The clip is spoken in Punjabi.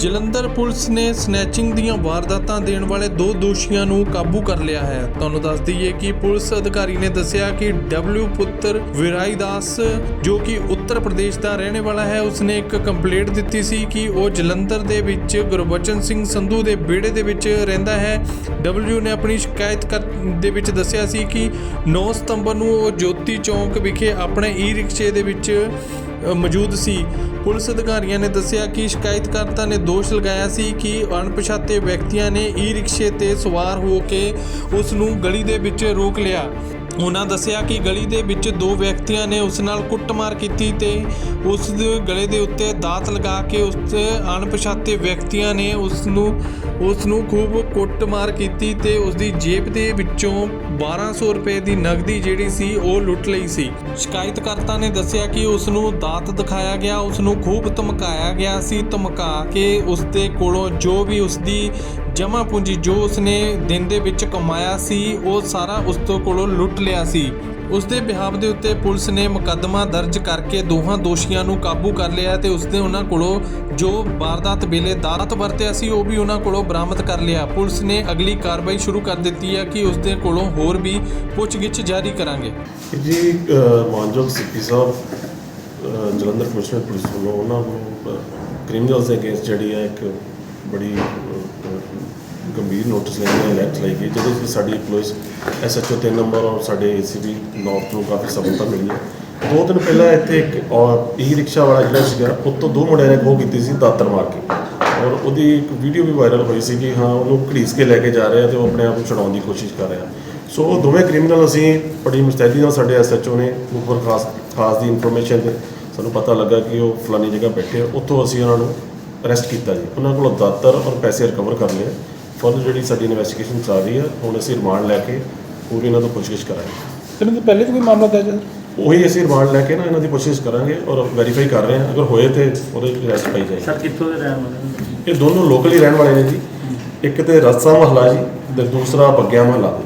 ਜਲੰਧਰ ਪੁਲਿਸ ਨੇ ਸਨੈਚਿੰਗ ਦੀਆਂ ਵਾਰਦਾਤਾਂ ਦੇਣ ਵਾਲੇ ਦੋ ਦੋਸ਼ੀਆਂ ਨੂੰ ਕਾਬੂ ਕਰ ਲਿਆ ਹੈ। ਤੁਹਾਨੂੰ ਦੱਸ ਦਈਏ ਕਿ ਪੁਲਿਸ ਅਧਿਕਾਰੀ ਨੇ ਦੱਸਿਆ ਕਿ ਡਬਲਯੂ ਪੁੱਤਰ ਵਿਰਾਈ ਦਾਸ, ਜੋ ਕਿ ਉੱਤਰ ਪ੍ਰਦੇਸ਼ ਦਾ ਰਹਿਣੇ ਵਾਲਾ ਹੈ, ਉਸਨੇ ਇੱਕ ਕੰਪਲੇਂਟ ਦਿੱਤੀ ਸੀ ਕਿ ਉਹ ਜਲੰਧਰ ਦੇ ਵਿੱਚ ਗੁਰਬਚਨ ਸਿੰਘ ਸੰਧੂ ਦੇ ਵਿਹੜੇ ਦੇ ਵਿੱਚ ਰਹਿੰਦਾ ਹੈ। ਡਬਲਯੂ ਨੇ ਆਪਣੀ ਸ਼ਿਕਾਇਤ ਕਰ- ਦੇ ਵਿੱਚ ਦੱਸਿਆ ਸੀ ਕਿ 9 ਸਤੰਬਰ ਨੂੰ ਉਹ ਜੋਤੀ ਚੌਂਕ ਵਿਖੇ ਆਪਣੇ ਈ ਰਿਕਸ਼ੇ ਦੇ ਵਿੱਚ ਮੌਜੂਦ ਸੀ। ਪੁਲਿਸ ਅਧਿਕਾਰੀਆਂ ਨੇ ਦੱਸਿਆ ਕਿ ਸ਼ਿਕਾਇਤਕਰਤਾ ਨੇ ਦੋਸ਼ ਲਗਾਇਆ ਸੀ ਕਿ ਅਣਪਛਾਤੇ ਵਿਅਕਤੀਆਂ ਨੇ ਈ ਰਿਕਸ਼ੇ ਤੇ ਸਵਾਰ ਹੋ ਕੇ ਉਸ ਨੂੰ ਗਲੀ ਦੇ ਵਿੱਚ ਰੋਕ ਲਿਆ। ਉਹਨਾਂ ਦੱਸਿਆ ਕਿ ਗਲੀ ਦੇ ਵਿੱਚ ਦੋ ਵਿਅਕਤੀਆਂ ਨੇ ਉਸ ਨਾਲ ਕੁੱਟਮਾਰ ਕੀਤੀ ਤੇ ਉਸ ਦੇ ਗਲੇ ਦੇ ਉੱਤੇ ਦਾਤ ਲਗਾ ਕੇ ਉਸ ਅਣਪਛਾਤੇ ਵਿਅਕਤੀਆਂ ਨੇ ਉਸ ਨੂੰ ਉਸ ਨੂੰ ਖੂਬ ਕੁੱਟਮਾਰ ਕੀਤੀ ਤੇ ਉਸ ਦੀ ਜੇਬ ਦੇ ਵਿੱਚੋਂ 1200 ਰੁਪਏ ਦੀ ਨਗਦੀ ਜਿਹੜੀ ਸੀ ਉਹ ਲੁੱਟ ਲਈ ਸੀ। ਸ਼ਿਕਾਇਤਕਰਤਾ ਨੇ ਦੱਸਿਆ ਕਿ ਉਸ ਨੂੰ ਦਾਤ ਦਿਖਾਇਆ ਗਿਆ ਉਸ ਨੂੰ ਖੂਬ ਧਮਕਾਇਆ ਗਿਆ ਸੀ। ਧਮਕਾ ਕੇ ਉਸ ਦੇ ਕੋਲੋਂ ਜੋ ਵੀ ਉਸ ਦੀ ਜਮ੍ਹਾਂ ਪੂੰਜੀ ਜੋ ਉਸਨੇ ਦਿਨ ਦੇ ਵਿੱਚ ਕਮਾਇਆ ਸੀ, ਉਹ ਸਾਰਾ ਉਸ ਤੋਂ ਕੋਲੋਂ ਲੁੱਟ ਲਿਆ ਸੀ। ਉਸ ਦੇ ਬਿਹਾਵ ਦੇ ਉੱਤੇ ਪੁਲਿਸ ਨੇ ਮੁਕੱਦਮਾ ਦਰਜ ਕਰਕੇ ਦੋਹਾਂ ਦੋਸ਼ੀਆਂ ਨੂੰ ਕਾਬੂ ਕਰ ਲਿਆ ਤੇ ਉਸ ਦੇ ਉਹਨਾਂ ਕੋਲੋਂ ਜੋ ਵਾਰਦਾਤ ਵੇਲੇ ਦਾਤ ਵਰਤਿਆ ਸੀ, ਉਹ ਵੀ ਉਹਨਾਂ ਕੋਲੋਂ ਬਰਾਮਦ ਕਰ ਲਿਆ। ਪੁਲਿਸ ਨੇ ਅਗਲੀ ਕਾਰਵਾਈ ਸ਼ੁਰੂ ਕਰ ਦਿੱਤੀ ਹੈ ਕਿ ਉਸ ਦੇ ਕੋਲੋਂ ਹੋਰ ਵੀ ਪੁੱਛਗਿੱਛ ਜਾਰੀ ਕਰਾਂਗੇ। ਜੀ ਅਹ ਮਾਨਯੋਗ ਸਿੱਪੀ ਸਾਹਿਬ ਜਲੰਧਰ ਕਮਿਸ਼ਨਰ ਪੁਲਿਸ ਵੱਲੋਂ ਉਹਨਾਂ ਨੂੰ ਕ੍ਰਿਮੀਨਲਸ ਦੇ ਅਗੇਂਸਟ ਜਿਹੜੀ ਹੈ ਇੱਕ ਬੜੀ ਗੰਭੀਰ ਨੋਟਿਸ ਲੈਣੀ ਲੈਟ ਲਈ ਗਈ ਜਿਹਦੇ ਵਿੱਚ ਸਾਡੀ ਪੁਲਿਸ ਐਸਐਚਓ 3 ਨੰਬਰ ਔਰ ਸਾਡੇ ਏਸੀਬੀ ਨੌਰਥ ਨੂੰ ਕਾਫੀ ਸਫਲਤਾ ਮਿਲੀ ਹੈ ਦੋ ਦਿਨ ਪਹਿਲਾਂ ਇੱਥੇ ਇੱਕ, ਔਰ ਈ ਰਿਕਸ਼ਾ ਵਾਲਾ ਜਿਹੜਾ ਸੀਗਾ, ਉਹ ਦੋ ਮੁੰਡਿਆਂ ਨੇ ਖੋਹ ਕੀਤੀ ਸੀ ਦਾਤਰ ਮਾਰ ਕੇ। ਔਰ ਉਹਦੀ ਇੱਕ ਵੀਡੀਓ ਵੀ ਵਾਇਰਲ ਹੋਈ ਸੀ ਕਿ ਹਾਂ, ਉਹਨੂੰ ਘੜੀਸ ਕੇ ਲੈ ਕੇ ਜਾ ਰਿਹਾ ਤੇ ਉਹ ਆਪਣੇ ਆਪ ਨੂੰ ਛਡਾਉਣ ਦੀ ਕੋਸ਼ਿਸ਼ ਕਰ ਰਿਹਾ। ਸੋ ਉਹ ਦੋਵੇਂ ਕ੍ਰਿਮੀਨਲ ਅਸੀਂ ਬੜੀ ਮੁਸਤੈਦੀ ਨਾਲ ਸਾਡੇ ਐਸਐਚਓ ਨੇ ਉੱਪਰ ਖਾਸ ਖਾਸ ਦੀ ਇਨਫੋਰਮੇਸ਼ਨ ਤੇ ਸਾਨੂੰ ਪਤਾ ਲੱਗਾ ਕਿ ਉਹ ਫਲਾਨੀ ਜਗ੍ਹਾ ਬੈਠੇ ਆ। ਉੱਥੋਂ ਅਸੀਂ ਉਹਨਾਂ ਨੂੰ ਅਰੈਸਟ ਕੀਤਾ ਜੀ। ਉਹਨਾਂ ਕੋਲੋਂ ਦਾਤਰ ਔਰ ਪੈਸੇ ਰਿਕਵਰ ਕਰ ਲਏ। ਫਰਦਰ ਜਿਹੜੀ ਸਾਡੀ ਇਨਵੈਸਟੀਗੇਸ਼ਨ ਚੱਲ ਰਹੀ ਹੈ ਹੁਣ ਅਸੀਂ ਰਿਮਾਂਡ ਲੈ ਕੇ ਪੂਰੀ ਇਹਨਾਂ ਤੋਂ ਪੁੱਛਗਿੱਛ ਕਰਾਂਗੇ। ਤੇ ਇਹਨਾਂ ਤੋਂ ਪਹਿਲੇ ਵੀ ਕੋਈ ਮਾਮਲਾ ਦਰਜ ਹੈ? ਉਹੀ ਅਸੀਂ ਰਿਮਾਂਡ ਲੈ ਕੇ ਨਾ ਇਹਨਾਂ ਦੀ ਪੁੱਛਗਿੱਛ ਕਰਾਂਗੇ ਔਰ ਵੈਰੀਫਾਈ ਕਰ ਰਹੇ ਹਾਂ ਅਗਰ ਹੋਏ ਤੇ ਉਹਦੇ ਅਰੈਸਟ ਪਾਈ ਜਾਏਗੀ। ਸਰ ਕਿੱਥੋਂ ਦੇ ਰਹਿਣ ਵਾਲੇ ਨੇ? ਇਹ ਦੋਨੋਂ ਲੋਕਲ ਹੀ ਰਹਿਣ ਵਾਲੇ ਨੇ ਜੀ। ਇੱਕ ਤੇ ਰਸਾ ਮਹੱਲਾ ਜੀ ਤੇ ਦੂਸਰਾ ਬੱਗਿਆ ਮਹੱਲਾ।